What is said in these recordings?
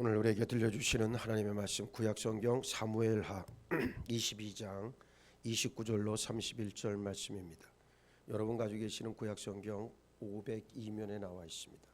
오늘 우리에게 들려주시는 하나님의 말씀 구약성경 사무엘하 22장 29절로 31절 말씀입니다. 여러분 가지고 계시는 구약성경 502면에 나와 있습니다.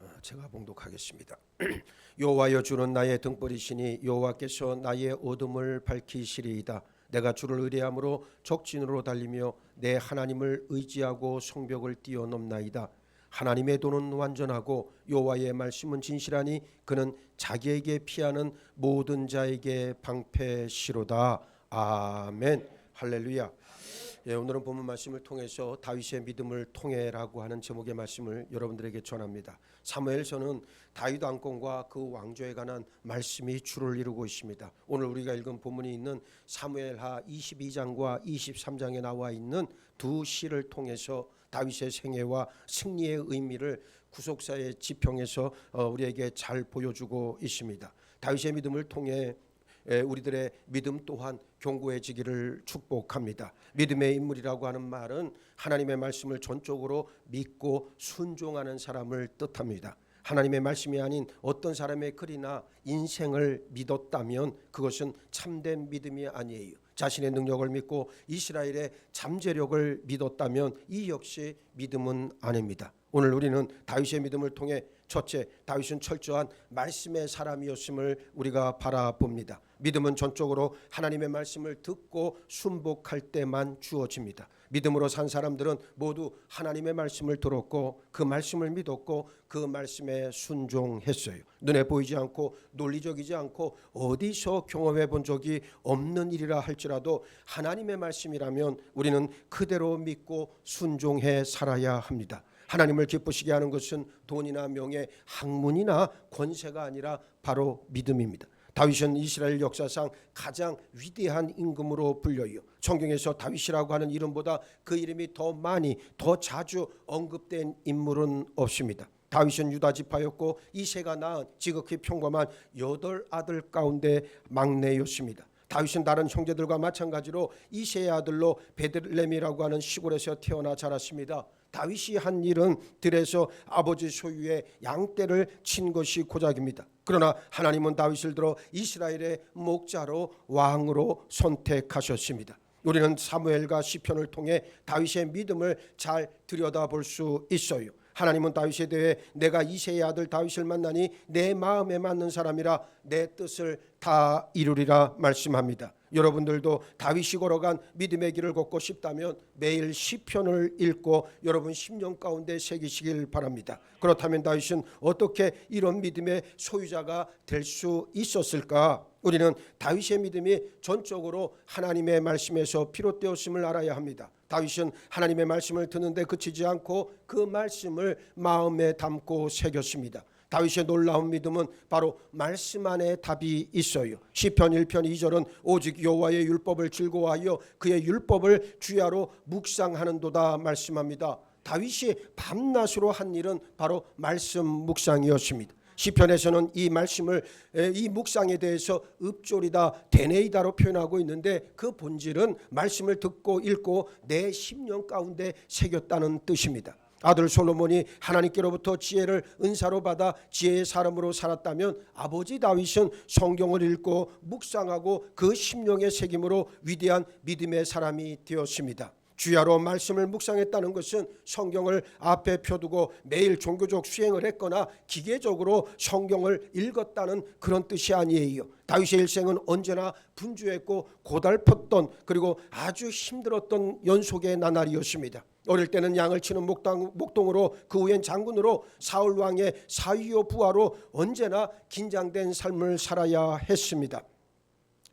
아, 제가 봉독하겠습니다. 여호와여 주는 나의 등불이시니 여호와께서 나의 어둠을 밝히시리이다. 내가 주를 의뢰함으로 적진으로 달리며 내 하나님을 의지하고 성벽을 뛰어넘나이다. 하나님의 도는 완전하고 여호와의 말씀은 진실하니 그는 자기에게 피하는 모든 자에게 방패시로다. 아멘. 할렐루야. 예, 오늘은 본문 말씀을 통해서 다윗의 믿음을 통해라고 하는 제목의 말씀을 여러분들에게 전합니다. 사무엘서는 다윗 왕권과 그 왕조에 관한 말씀이 주를 이루고 있습니다. 오늘 우리가 읽은 본문이 있는 사무엘하 22장과 23장에 나와 있는 두 시를 통해서 다윗의 생애와 승리의 의미를 구속사의 지평에서 어, 우리에게 잘 보여주고 있습니다. 다윗의 믿음을 통해 에, 우리들의 믿음 또한 견고해지기를 축복합니다. 믿음의 인물이라고 하는 말은 하나님의 말씀을 전적으로 믿고 순종하는 사람을 뜻합니다. 하나님의 말씀이 아닌 어떤 사람의 글이나 인생을 믿었다면 그것은 참된 믿음이 아니에요. 자신의 능력을 믿고 이스라엘의 잠재력을 믿었다면 이 역시 믿음은 아닙니다. 오늘 우리는 다윗의 믿음을 통해 첫째 다윗은 철저한 말씀의 사람이었음을 우리가 바라봅니다. 믿음은 전적으로 하나님의 말씀을 듣고 순복할 때만 주어집니다. 믿음으로 산 사람들은 모두 하나님의 말씀을 들었고 그 말씀을 믿었고 그 말씀에 순종했어요. 눈에 보이지 않고 논리적이지 않고 어디서 경험해 본 적이 없는 일이라 할지라도 하나님의 말씀이라면 우리는 그대로 믿고 순종해 살아야 합니다. 하나님을 기쁘시게 하는 것은 돈이나 명예, 학문이나 권세가 아니라 바로 믿음입니다. 다윗은 이스라엘 역사상 가장 위대한 임금으로 불려요. 성경에서 다윗이라고 하는 이름보다 그 이름이 더 많이 더 자주 언급된 인물은 없습니다. 다윗은 유다 지파였고 이세가 낳은 지극히 평범한 여덟 아들 가운데 막내였습니다. 다윗은 다른 형제들과 마찬가지로 이세의 아들로 베들렘이라고 하는 시골에서 태어나 자랐습니다. 다윗이 한 일은 들에서 아버지 소유의 양떼를 친 것이 고작입니다. 그러나 하나님은 다윗을 들어 이스라엘의 목자로 왕으로 선택하셨습니다. 우리는 사무엘과 시편을 통해 다윗의 믿음을 잘 들여다볼 수 있어요. 하나님은 다윗에 대해 내가 이세의 아들 다윗을 만나니 내 마음에 맞는 사람이라 내 뜻을 다 이루리라 말씀합니다. 여러분들도 다윗이 걸어간 믿음의 길을 걷고 싶다면 매일 시편을 읽고 여러분 심령 가운데 새기시길 바랍니다. 그렇다면 다윗은 어떻게 이런 믿음의 소유자가 될 수 있었을까? 우리는 다윗의 믿음이 전적으로 하나님의 말씀에서 비롯되었음을 알아야 합니다. 다윗은 하나님의 말씀을 듣는데 그치지 않고 그 말씀을 마음에 담고 새겼습니다. 다윗의 놀라운 믿음은 바로 말씀 안에 답이 있어요. 시편 1편 2절은 오직 여호와의 율법을 즐거워하여 그의 율법을 주야로 묵상하는도다 말씀합니다. 다윗이 밤낮으로 한 일은 바로 말씀 묵상이었습니다. 시편에서는 이 말씀을 이 묵상에 대해서 읍조리다 데네이다로 표현하고 있는데 그 본질은 말씀을 듣고 읽고 내 심령 가운데 새겼다는 뜻입니다. 아들 솔로몬이 하나님께로부터 지혜를 은사로 받아 지혜의 사람으로 살았다면 아버지 다윗은 성경을 읽고 묵상하고 그 심령의 새김으로 위대한 믿음의 사람이 되었습니다. 주야로 말씀을 묵상했다는 것은 성경을 앞에 펴두고 매일 종교적 수행을 했거나 기계적으로 성경을 읽었다는 그런 뜻이 아니에요. 다윗의 일생은 언제나 분주했고 고달팠던 그리고 아주 힘들었던 연속의 나날이었습니다. 어릴 때는 양을 치는 목당, 목동으로 그 후엔 장군으로 사울 왕의 사위요 부하로 언제나 긴장된 삶을 살아야 했습니다.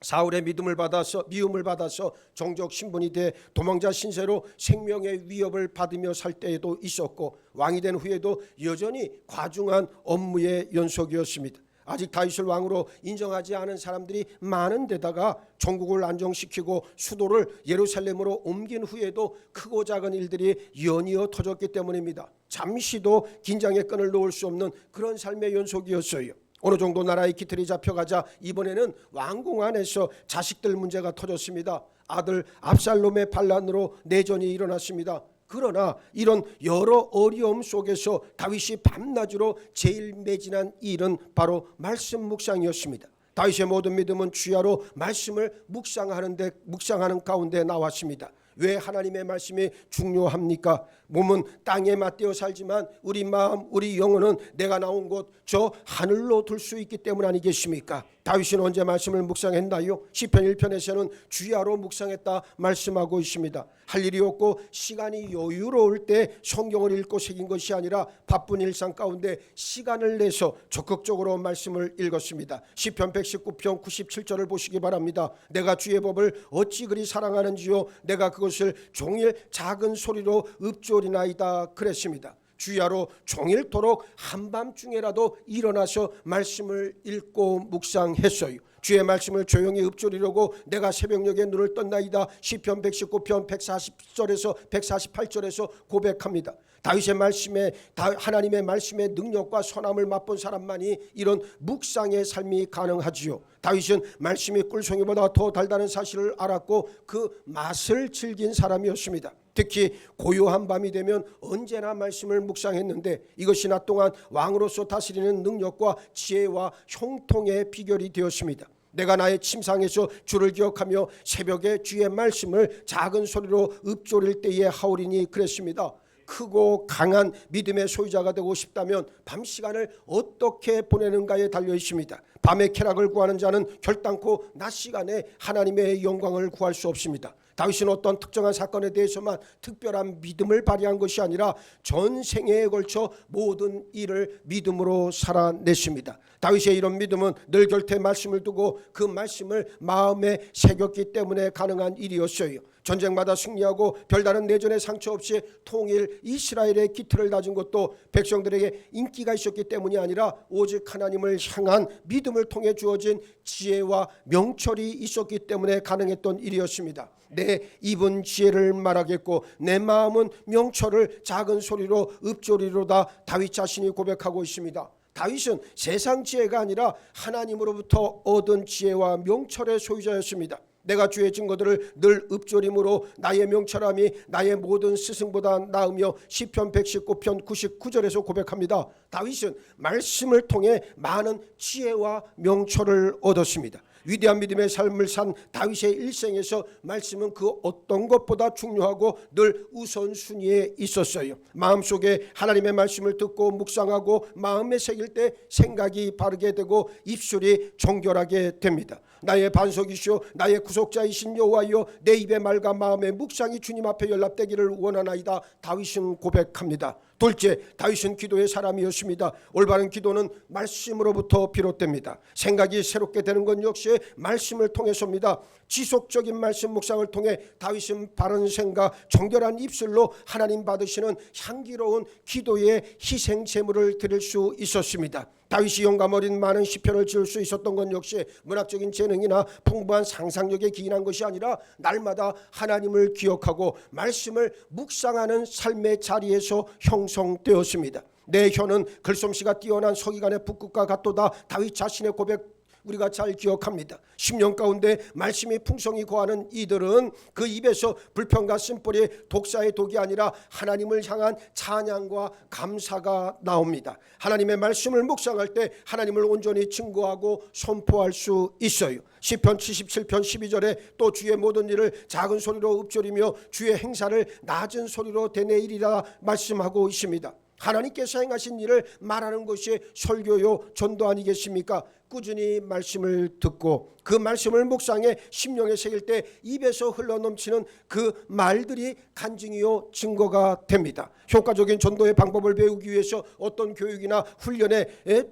사울의 믿음을 받아서 미움을 받아서 종족 신분이 돼 도망자 신세로 생명의 위협을 받으며 살 때에도 있었고 왕이 된 후에도 여전히 과중한 업무의 연속이었습니다. 아직 다윗을 왕으로 인정하지 않은 사람들이 많은 데다가 전국을 안정시키고 수도를 예루살렘으로 옮긴 후에도 크고 작은 일들이 연이어 터졌기 때문입니다. 잠시도 긴장의 끈을 놓을 수 없는 그런 삶의 연속이었어요. 어느 정도 나라의 기틀이 잡혀가자 이번에는 왕궁 안에서 자식들 문제가 터졌습니다. 아들 압살롬의 반란으로 내전이 일어났습니다. 그러나 이런 여러 어려움 속에서 다윗이 밤낮으로 제일 매진한 일은 바로 말씀 묵상이었습니다. 다윗의 모든 믿음은 주야로 말씀을 묵상하는데 묵상하는 가운데 나왔습니다. 왜 하나님의 말씀이 중요합니까? 몸은 땅에 맞대어 살지만 우리 마음, 우리 영혼은 내가 나온 곳 저 하늘로 둘 수 있기 때문 아니겠습니까? 다윗은 언제 말씀을 묵상했나요? 시편 1편에서는 주야로 묵상했다 말씀하고 있습니다. 할 일이 없고 시간이 여유로울 때 성경을 읽고 새긴 것이 아니라 바쁜 일상 가운데 시간을 내서 적극적으로 말씀을 읽었습니다. 시편 119편 97절을 보시기 바랍니다. 내가 주의 법을 어찌 그리 사랑하는지요 내가 그것을 종일 작은 소리로 읊조리나이다 그랬습니다. 주야로 종일토록 한밤중에라도 일어나서 말씀을 읽고 묵상했어요. 주의 말씀을 조용히 읊조리려고 내가 새벽녘에 눈을 떴나이다. 시편 119편 140절에서 148절에서 고백합니다. 다윗의 말씀에 다- 하나님의 말씀의 능력과 선함을 맛본 사람만이 이런 묵상의 삶이 가능하지요. 다윗은 말씀이 꿀송이보다 더 달다는 사실을 알았고 그 맛을 즐긴 사람이었습니다. 특히 고요한 밤이 되면 언제나 말씀을 묵상했는데 이것이 낮 동안 왕으로서 다스리는 능력과 지혜와 형통의 비결이 되었습니다. 내가 나의 침상에서 주를 기억하며 새벽에 주의 말씀을 작은 소리로 읊조릴 때에 하오리니 그랬습니다. 크고 강한 믿음의 소유자가 되고 싶다면 밤 시간을 어떻게 보내는가에 달려 있습니다. 밤의 쾌락을 구하는 자는 결단코 낮 시간에 하나님의 영광을 구할 수 없습니다. 다윗은 어떤 특정한 사건에 대해서만 특별한 믿음을 발휘한 것이 아니라 전 생애에 걸쳐 모든 일을 믿음으로 살아냈습니다. 다윗의 이런 믿음은 늘 곁에 말씀을 두고 그 말씀을 마음에 새겼기 때문에 가능한 일이었어요. 전쟁마다 승리하고 별다른 내전의 상처 없이 통일 이스라엘의 기틀을 다진 것도 백성들에게 인기가 있었기 때문이 아니라 오직 하나님을 향한 믿음을 통해 주어진 지혜와 명철이 있었기 때문에 가능했던 일이었습니다. 내 입은 지혜를 말하겠고 내 마음은 명철을 작은 소리로 읊조리로다 다윗 자신이 고백하고 있습니다. 다윗은 세상 지혜가 아니라 하나님으로부터 얻은 지혜와 명철의 소유자였습니다. 내가 주의 증거들을 늘 읊조림으로 나의 명철함이 나의 모든 스승보다 나으며 시편 119편 99절에서 고백합니다. 다윗은 말씀을 통해 많은 지혜와 명철을 얻었습니다. 위대한 믿음의 삶을 산 다윗의 일생에서 말씀은 그 어떤 것보다 중요하고 늘 우선순위에 있었어요. 마음속에 하나님의 말씀을 듣고 묵상하고 마음에 새길 때 생각이 바르게 되고 입술이 정결하게 됩니다. 나의 반석이시오 나의 구속자이신 여호와여 내 입의 말과 마음의 묵상이 주님 앞에 연락되기를 원하나이다 다윗은 고백합니다. 둘째, 다윗은 기도의 사람이었습니다. 올바른 기도는 말씀으로부터 비롯됩니다. 생각이 새롭게 되는 건 역시 말씀을 통해서입니다. 지속적인 말씀 묵상을 통해 다윗은 바른 생각, 정결한 입술로 하나님 받으시는 향기로운 기도의 희생 제물을 드릴 수 있었습니다. 다윗이 영감 어린 많은 시편을 지을 수 있었던 건 역시 문학적인 재능이나 풍부한 상상력에 기인한 것이 아니라 날마다 하나님을 기억하고 말씀을 묵상하는 삶의 자리에서 형성되었습니다. 내 혀는 글솜씨가 뛰어난 서기관의 북극과 같도다 다윗 자신의 고백 우리가 잘 기억합니다. 10년 가운데 말씀이 풍성히 거하는 이들은 그 입에서 불평과 쓴뿌리 독사의 독이 아니라 하나님을 향한 찬양과 감사가 나옵니다. 하나님의 말씀을 묵상할 때 하나님을 온전히 증거하고 선포할 수 있어요. 시편 77편 12절에 또 주의 모든 일을 작은 소리로 읊조리며 주의 행사를 낮은 소리로 되뇌이리라 말씀하고 있습니다. 하나님께서 행하신 일을 말하는 것이 설교요 전도 아니겠습니까? 꾸준히 말씀을 듣고 그 말씀을 묵상해 심령에 새길 때 입에서 흘러넘치는 그 말들이 간증이요 증거가 됩니다. 효과적인 전도의 방법을 배우기 위해서 어떤 교육이나 훈련에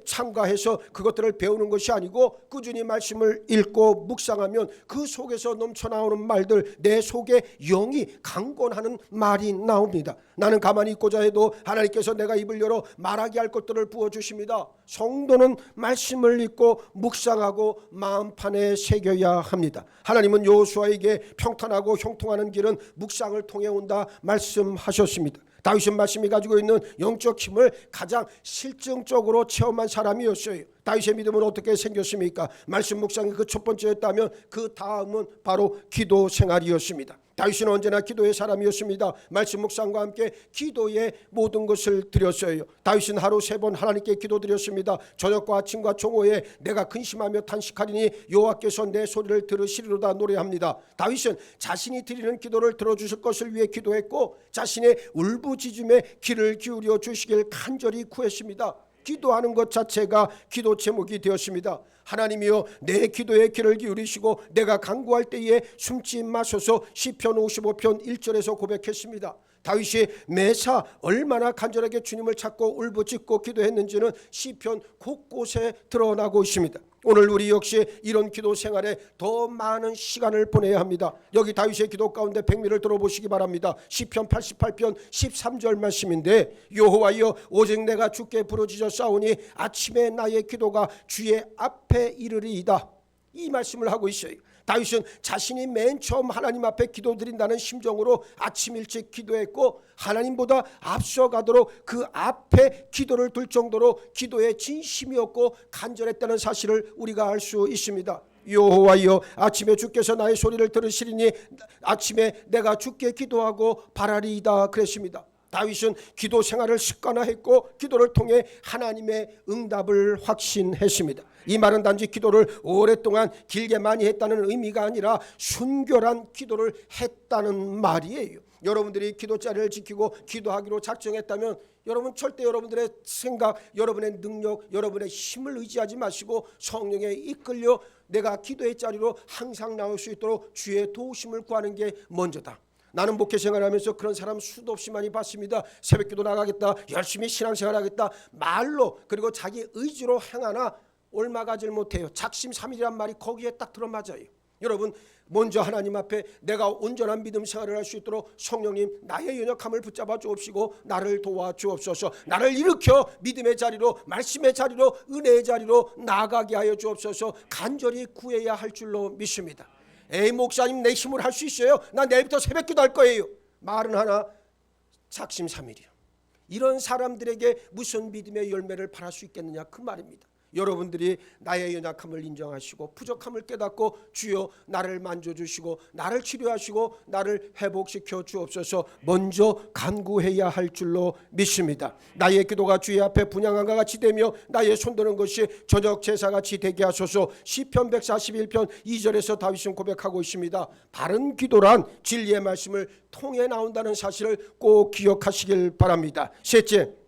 참가해서 그것들을 배우는 것이 아니고 꾸준히 말씀을 읽고 묵상하면 그 속에서 넘쳐나오는 말들 내 속에 영이 강권하는 말이 나옵니다. 나는 가만히 있고자 해도 하나님께서 내가 입을 열어 말하게 할 것들을 부어 주십니다. 성도는 말씀을 읽고 묵상하고 마음판에 새겨야 합니다. 하나님은 여호수아에게 평탄하고 형통하는 길은 묵상을 통해 온다 말씀하셨습니다. 다윗은 말씀이 가지고 있는 영적 힘을 가장 실증적으로 체험한 사람이었어요. 다윗의 믿음은 어떻게 생겼습니까? 말씀 묵상이 그 첫 번째였다면 그 다음은 바로 기도 생활이었습니다. 다윗은 언제나 기도의 사람이었습니다. 말씀 묵상과 함께 기도의 모든 것을 드렸어요. 다윗은 하루 세 번 하나님께 기도드렸습니다. 저녁과 아침과 종오에 내가 근심하며 탄식하리니 여호와께서 내 소리를 들으시리로다 노래합니다. 다윗은 자신이 드리는 기도를 들어주실 것을 위해 기도했고 자신의 울부짖음에 귀를 기울여 주시길 간절히 구했습니다. 기도하는 것 자체가 기도 제목이 되었습니다. 하나님이여 내 기도에 귀를 기울이시고 내가 간구할 때에 숨지 마소서 시편 55편 1절에서 고백했습니다. 다윗이 매사 얼마나 간절하게 주님을 찾고 울부짖고 기도했는지는 시편 곳곳에 드러나고 있습니다. 오늘 우리 역시 이런 기도 생활에 더 많은 시간을 보내야 합니다. 여기 다윗의 기도 가운데 백미를 들어보시기 바랍니다. 시편 88편 13절 말씀인데 여호와여 오직 내가 주께 부르짖어 싸우니 아침에 나의 기도가 주의 앞에 이르리이다. 이 말씀을 하고 있어요. 다윗은 자신이 맨 처음 하나님 앞에 기도드린다는 심정으로 아침 일찍 기도했고 하나님보다 앞서가도록 그 앞에 기도를 둘 정도로 기도에 진심이었고 간절했다는 사실을 우리가 알 수 있습니다. 여호와여 아침에 주께서 나의 소리를 들으시리니 아침에 내가 주께 기도하고 바라리이다 그랬습니다. 다윗은 기도 생활을 습관화했고 기도를 통해 하나님의 응답을 확신했습니다. 이 말은 단지 기도를 오랫동안 길게 많이 했다는 의미가 아니라 순결한 기도를 했다는 말이에요. 여러분들이 기도 자리를 지키고 기도하기로 작정했다면 여러분 절대 여러분들의 생각, 여러분의 능력, 여러분의 힘을 의지하지 마시고 성령에 이끌려 내가 기도의 자리로 항상 나올 수 있도록 주의 도우심을 구하는 게 먼저다. 나는 목회 생활하면서 그런 사람 수도 없이 많이 봤습니다. 새벽기도 나가겠다, 열심히 신앙생활하겠다 말로 그리고 자기 의지로 행하나 얼마 가질 못해요. 작심삼일이란 말이 거기에 딱 들어맞아요. 여러분 먼저 하나님 앞에 내가 온전한 믿음 생활을 할 수 있도록 성령님 나의 연약함을 붙잡아 주옵시고 나를 도와 주옵소서 나를 일으켜 믿음의 자리로 말씀의 자리로 은혜의 자리로 나가게 하여 주옵소서 간절히 구해야 할 줄로 믿습니다. 에이 목사님 내 힘으로 할 수 있어요. 나 내일부터 새벽기도 할 거예요. 말은 하나 작심삼일이요. 이런 사람들에게 무슨 믿음의 열매를 바랄 수 있겠느냐 그 말입니다. 여러분들이 나의 연약함을 인정하시고 부족함을 깨닫고 주여 나를 만져주시고 나를 치료하시고 나를 회복시켜 주옵소서 먼저 간구해야 할 줄로 믿습니다. 나의 기도가 주의 앞에 분양한과 같이 되며 나의 손드는 것이 저녁 제사같이 되게 하소서 시편 141편 2절에서 다윗은 고백하고 있습니다. 바른 기도란 진리의 말씀을 통해 나온다는 사실을 꼭 기억하시길 바랍니다. 셋째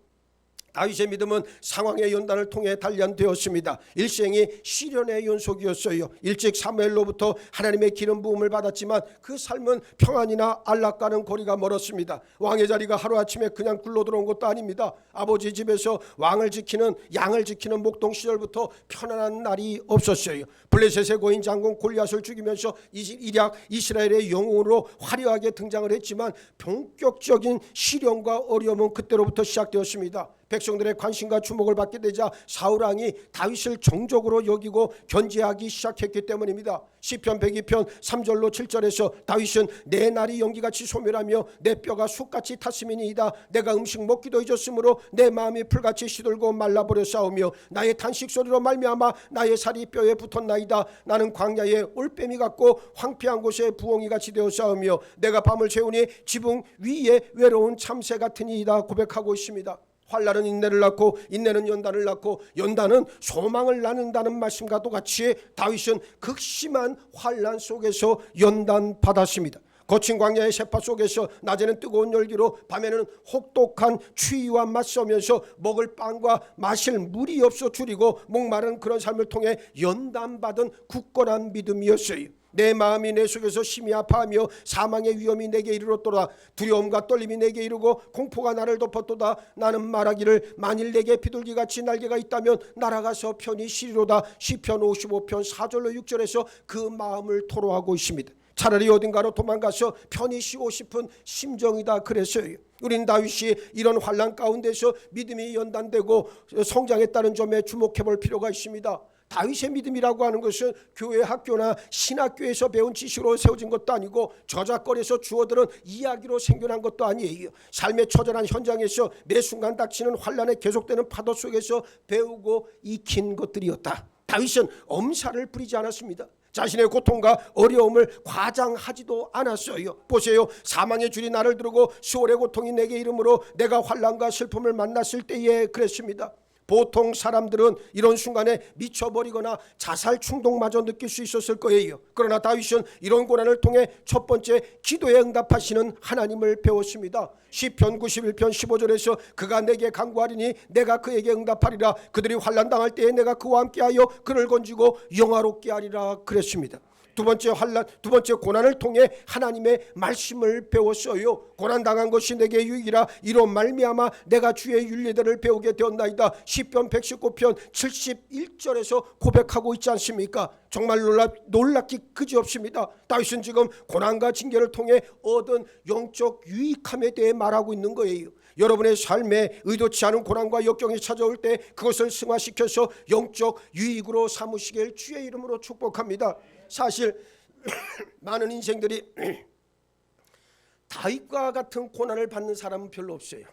다윗의 믿음은 상황의 연단을 통해 단련되었습니다. 일생이 시련의 연속이었어요. 일찍 사무엘로부터 하나님의 기름 부음을 받았지만 그 삶은 평안이나 안락과는 거리가 멀었습니다. 왕의 자리가 하루아침에 그냥 굴러 들어온 것도 아닙니다. 아버지 집에서 왕을 지키는 양을 지키는 목동 시절부터 편안한 날이 없었어요. 블레셋의 고인 장군 골리앗을 죽이면서 이략 이스라엘의 영웅으로 화려하게 등장을 했지만 본격적인 시련과 어려움은 그때로부터 시작되었습니다. 백성들의 관심과 주목을 받게 되자 사울 왕이 다윗을 정적으로 여기고 견제하기 시작했기 때문입니다. 시편 102편 3절로 7절에서 다윗은 내 날이 연기같이 소멸하며 내 뼈가 숯같이 탔음이니이다. 내가 음식 먹기도 잊었으므로 내 마음이 풀같이 시들고 말라버려 싸우며 나의 탄식 소리로 말미암아 나의 살이 뼈에 붙었나이다. 나는 광야에 올빼미 같고 황폐한 곳에 부엉이 같이 되어 싸우며 내가 밤을 새우니 지붕 위에 외로운 참새 같으니이다 고백하고 있습니다. 환란은 인내를 낳고 인내는 연단을 낳고 연단은 소망을 낳는다는 말씀과 똑같이 다윗은 극심한 환란 속에서 연단 받았습니다. 거친 광야의 세파 속에서 낮에는 뜨거운 열기로 밤에는 혹독한 추위와 맞서면서 먹을 빵과 마실 물이 없어 줄이고 목마른 그런 삶을 통해 연단받은 굳건한 믿음이었어요. 내 마음이 내 속에서 심히 아파하며 사망의 위험이 내게 이르렀도다. 두려움과 떨림이 내게 이르고 공포가 나를 덮었도다. 나는 말하기를 만일 내게 비둘기같이 날개가 있다면 날아가서 편히 쉬리로다. 시편 55편 4절로 6절에서 그 마음을 토로하고 있습니다. 차라리 어딘가로 도망가서 편히 쉬고 싶은 심정이다 그랬어요. 우린 다윗이 이런 환란 가운데서 믿음이 연단되고 성장했다는 점에 주목해 볼 필요가 있습니다 다윗의 믿음이라고 하는 것은 교회 학교나 신학교에서 배운 지식으로 세워진 것도 아니고 저작거리에서 주어들은 이야기로 생겨난 것도 아니에요. 삶의 처절한 현장에서 매 순간 닥치는 환란에 계속되는 파도 속에서 배우고 익힌 것들이었다. 다윗은 엄살을 부리지 않았습니다. 자신의 고통과 어려움을 과장하지도 않았어요. 보세요. 사망의 줄이 나를 두르고 수월의 고통이 내게 이름으로 내가 환란과 슬픔을 만났을 때에 그랬습니다. 보통 사람들은 이런 순간에 미쳐버리거나 자살 충동마저 느낄 수 있었을 거예요. 그러나 다윗은 이런 고난을 통해 첫 번째 기도에 응답하시는 하나님을 배웠습니다. 시편 91편 15절에서 그가 내게 간구하리니 내가 그에게 응답하리라. 그들이 환난 당할 때에 내가 그와 함께하여 그를 건지고 영화롭게 하리라 그랬습니다. 두 번째 환란, 두 번째 고난을 통해 하나님의 말씀을 배웠어요. 고난 당한 것이 내게 유익이라 이로 말미암아 내가 주의 윤례들을 배우게 되었나이다. 시편 119편 71절에서 고백하고 있지 않습니까? 정말 놀랍, 놀랍기 그지없습니다. 다윗은 지금 고난과 징계를 통해 얻은 영적 유익함에 대해 말하고 있는 거예요. 여러분의 삶에 의도치 않은 고난과 역경이 찾아올 때 그것을 승화시켜서 영적 유익으로 삼으시길 주의 이름으로 축복합니다. 사실 많은 인생들이 다윗과 같은 고난을 받는 사람은 별로 없어요.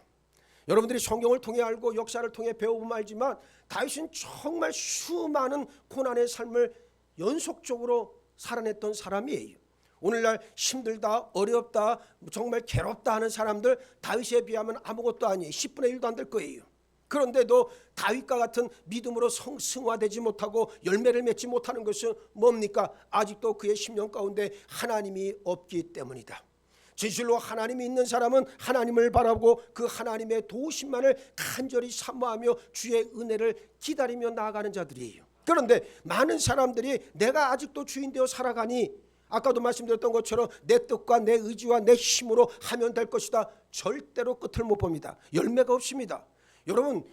여러분들이 성경을 통해 알고 역사를 통해 배워보면 알지만 다윗은 정말 수많은 고난의 삶을 연속적으로 살아냈던 사람이에요. 오늘날 힘들다, 어렵다, 정말 괴롭다 하는 사람들 다윗에 비하면 아무것도 아니에요. 10분의 1도 안 될 거예요. 그런데도 다윗과 같은 믿음으로 성승화되지 못하고 열매를 맺지 못하는 것은 뭡니까? 아직도 그의 심령 가운데 하나님이 없기 때문이다. 진실로 하나님이 있는 사람은 하나님을 바라고 그 하나님의 도우심만을 간절히 사모하며 주의 은혜를 기다리며 나아가는 자들이에요. 그런데 많은 사람들이 내가 아직도 주인 되어 살아가니 아까도 말씀드렸던 것처럼 내 뜻과 내 의지와 내 힘으로 하면 될 것이다. 절대로 끝을 못 봅니다. 열매가 없습니다. 여러분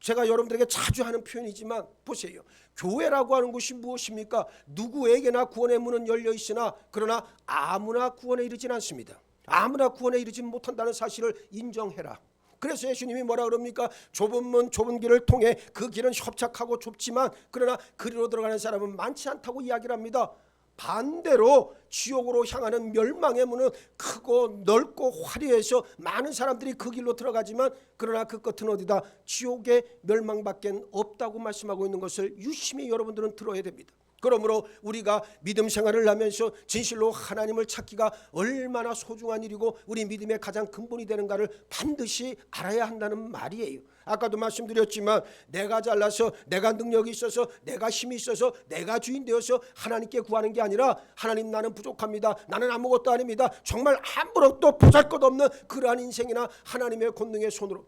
제가 여러분들에게 자주 하는 표현이지만 보세요. 교회라고 하는 것이 무엇입니까? 누구에게나 구원의 문은 열려 있으나 그러나 아무나 구원에 이르진 않습니다. 아무나 구원에 이르지 못한다는 사실을 인정해라. 그래서 예수님이 뭐라 그럽니까? 좁은 문 좁은 길을 통해 그 길은 협착하고 좁지만 그러나 그리로 들어가는 사람은 많지 않다고 이야기를 합니다. 반대로 지옥으로 향하는 멸망의 문은 크고 넓고 화려해서 많은 사람들이 그 길로 들어가지만 그러나 그 끝은 어디다 지옥의 멸망밖에 없다고 말씀하고 있는 것을 유심히 여러분들은 들어야 됩니다. 그러므로 우리가 믿음 생활을 하면서 진실로 하나님을 찾기가 얼마나 소중한 일이고 우리 믿음의 가장 근본이 되는가를 반드시 알아야 한다는 말이에요. 아까도 말씀드렸지만 내가 잘나서 내가 능력이 있어서 내가 힘이 있어서 내가 주인 되어서 하나님께 구하는 게 아니라 하나님 나는 부족합니다. 나는 아무것도 아닙니다. 정말 아무것도 보잘것없는 그러한 인생이나 하나님의 권능의 손으로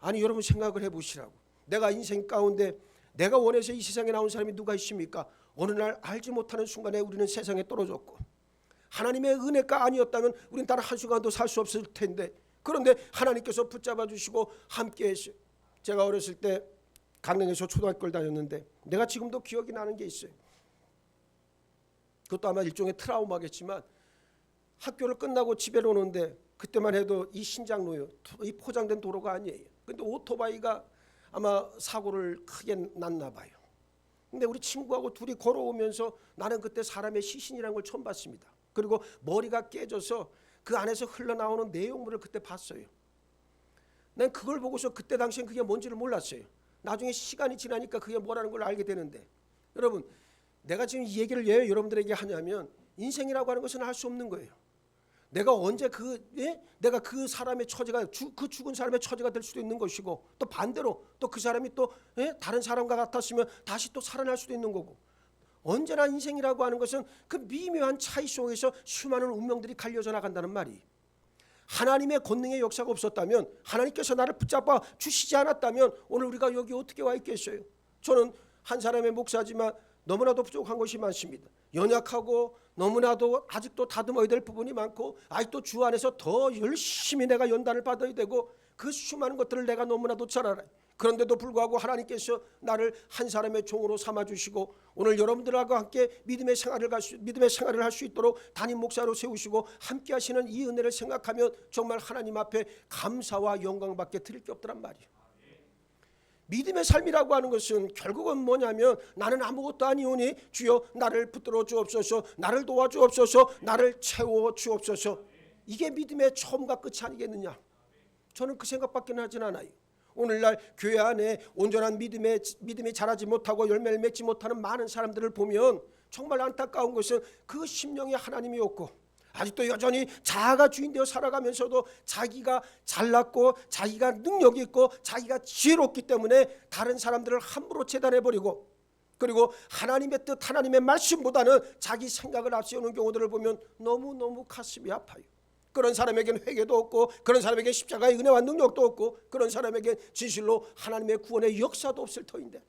아니 여러분 생각을 해보시라고 내가 인생 가운데 내가 원해서 이 세상에 나온 사람이 누가 있습니까? 어느 날 알지 못하는 순간에 우리는 세상에 떨어졌고 하나님의 은혜가 아니었다면 우리는 단 한 순간도 살 수 없을 텐데 그런데 하나님께서 붙잡아 주시고 함께 했어요. 제가 어렸을 때 강릉에서 초등학교를 다녔는데 내가 지금도 기억이 나는 게 있어요. 그것도 아마 일종의 트라우마겠지만 학교를 끝나고 집에 오는데 그때만 해도 이 신장로요. 이 포장된 도로가 아니에요. 근데 오토바이가 아마 사고를 크게 났나 봐요. 근데 우리 친구하고 둘이 걸어오면서 나는 그때 사람의 시신이라는 걸 처음 봤습니다. 그리고 머리가 깨져서 그 안에서 흘러나오는 내용물을 그때 봤어요. 난 그걸 보고서 그때 당시엔 그게 뭔지를 몰랐어요. 나중에 시간이 지나니까 그게 뭐라는 걸 알게 되는데 여러분 내가 지금 이 얘기를 왜 여러분들에게 하냐면 인생이라고 하는 것은 할 수 없는 거예요. 내가 언제 그 예? 내가 그 사람의 처지가 주, 그 죽은 사람의 처지가 될 수도 있는 것이고 또 반대로 또 그 사람이 또 예? 다른 사람과 같았으면 다시 또 살아날 수도 있는 거고 언제나 인생이라고 하는 것은 그 미묘한 차이 속에서 수많은 운명들이 갈려져 나간다는 말이 하나님의 권능의 역사가 없었다면 하나님께서 나를 붙잡아 주시지 않았다면 오늘 우리가 여기 어떻게 와 있겠어요? 저는 한 사람의 목사지만 너무나도 부족한 것이 많습니다. 연약하고 너무나도 아직도 다듬어야 될 부분이 많고 아직도 주 안에서 더 열심히 내가 연단을 받아야 되고 그 수많은 것들을 내가 너무나도 잘 알아요. 그런데도 불구하고 하나님께서 나를 한 사람의 종으로 삼아 주시고 오늘 여러분들과 함께 믿음의 생활을 갈 수, 믿음의 생활을 할 수 있도록 담임 목사로 세우시고 함께 하시는 이 은혜를 생각하면 정말 하나님 앞에 감사와 영광밖에 드릴 게 없더란 말이에요. 믿음의 삶이라고 하는 것은 결국은 뭐냐면 나는 아무것도 아니오니 주여 나를 붙들어 주옵소서 나를 도와 주옵소서 나를 채워 주옵소서. 이게 믿음의 처음과 끝이 아니겠느냐? 저는 그 생각밖에 하진 않아요. 오늘날 교회 안에 온전한 믿음의 믿음이 자라지 못하고 열매를 맺지 못하는 많은 사람들을 보면 정말 안타까운 것은 그 심령이 하나님이 없고 아직도 여전히 자아가 주인되어 살아가면서도 자기가 잘났고 자기가 능력이 있고 자기가 지혜롭기 때문에 다른 사람들을 함부로 재단해 버리고 그리고 하나님의 뜻 하나님의 말씀보다는 자기 생각을 앞세우는 경우들을 보면 너무너무 가슴이 아파요. 그런 사람에게는 회개도 없고 그런 사람에게 십자가의 은혜와 능력도 없고 그런 사람에게 진실로 하나님의 구원의 역사도 없을 터인데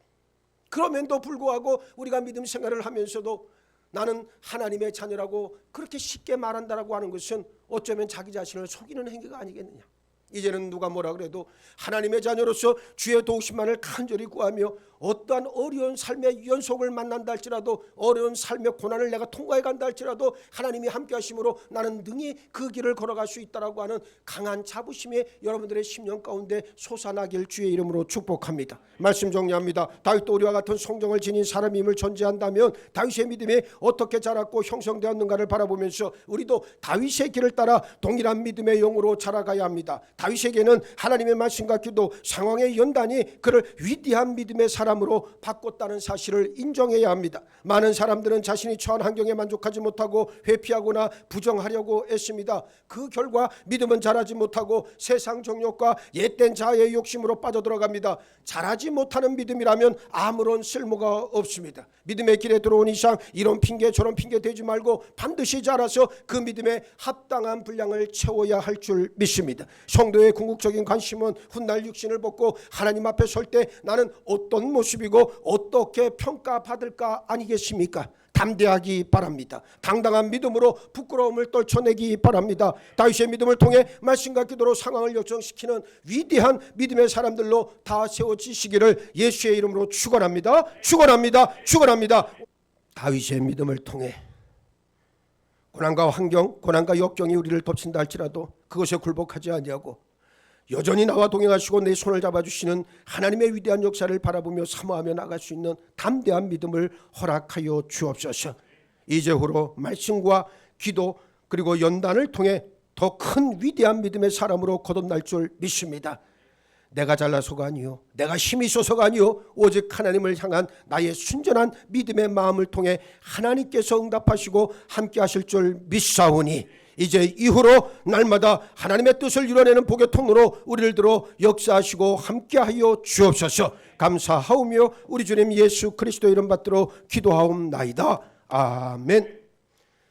그럼에도 불구하고 우리가 믿음 생활을 하면서도 나는 하나님의 자녀라고 그렇게 쉽게 말한다라고 하는 것은 어쩌면 자기 자신을 속이는 행위가 아니겠느냐. 이제는 누가 뭐라 그래도 하나님의 자녀로서 주의 도우심만을 간절히 구하며 어떠한 어려운 삶의 연속을 만난다 할지라도 어려운 삶의 고난을 내가 통과해 간다 할지라도 하나님이 함께 하심으로 나는 능히 그 길을 걸어갈 수 있다라고 하는 강한 자부심이 여러분들의 심령 가운데 솟아나길 주의 이름으로 축복합니다. 말씀 정리합니다. 다윗도 우리와 같은 성정을 지닌 사람임을 전제한다면 다윗의 믿음이 어떻게 자랐고 형성되었는가를 바라보면서 우리도 다윗의 길을 따라 동일한 믿음의 영으로 자라가야 합니다. 다윗에게는 하나님의 말씀과 기도 상황의 연단이 그를 위대한 믿음의 사람으로 바꿨다는 사실을 인정해야 합니다. 많은 사람들은 자신이 처한 환경에 만족하지 못하고 회피하거나 부정하려고 애씁니다. 그 결과 믿음은 자라지 못하고 세상 정욕과 옛된 자아의 욕심으로 빠져들어갑니다. 자라지 못하는 믿음이라면 아무런 쓸모가 없습니다. 믿음의 길에 들어온 이상 이런 핑계 저런 핑계 대지 말고 반드시 자라서 그 믿음에 합당한 분량을 채워야 할 줄 믿습니다. 성도의 궁극적인 관심은 훗날 육신을 벗고 하나님 앞에 설 때 나는 어떤 모습이고 어떻게 평가받을까 아니겠습니까? 담대하기 바랍니다. 당당한 믿음으로 부끄러움을 떨쳐내기 바랍니다. 다윗의 믿음을 통해 말씀과 기도로 상황을 역정시키는 위대한 믿음의 사람들로 다 세워지시기를 예수의 이름으로 축원합니다. 축원합니다. 축원합니다. 다윗의 믿음을 통해 고난과 환경, 고난과 역경이 우리를 덮친다 할지라도 그것에 굴복하지 아니하고 여전히 나와 동행하시고 내 손을 잡아주시는 하나님의 위대한 역사를 바라보며 사모하며 나갈 수 있는 담대한 믿음을 허락하여 주옵소서. 이제후로 말씀과 기도 그리고 연단을 통해 더 큰 위대한 믿음의 사람으로 거듭날 줄 믿습니다. 내가 잘나서가 아니요 내가 힘이 있어서가 아니요 오직 하나님을 향한 나의 순전한 믿음의 마음을 통해 하나님께서 응답하시고 함께 하실 줄 믿사오니 이제 이후로 날마다 하나님의 뜻을 이뤄내는 복의 통로로 우리를 들어 역사하시고 함께하여 주옵소서. 감사하오며 우리 주님 예수 그리스도 이름 받들어 기도하옵나이다. 아멘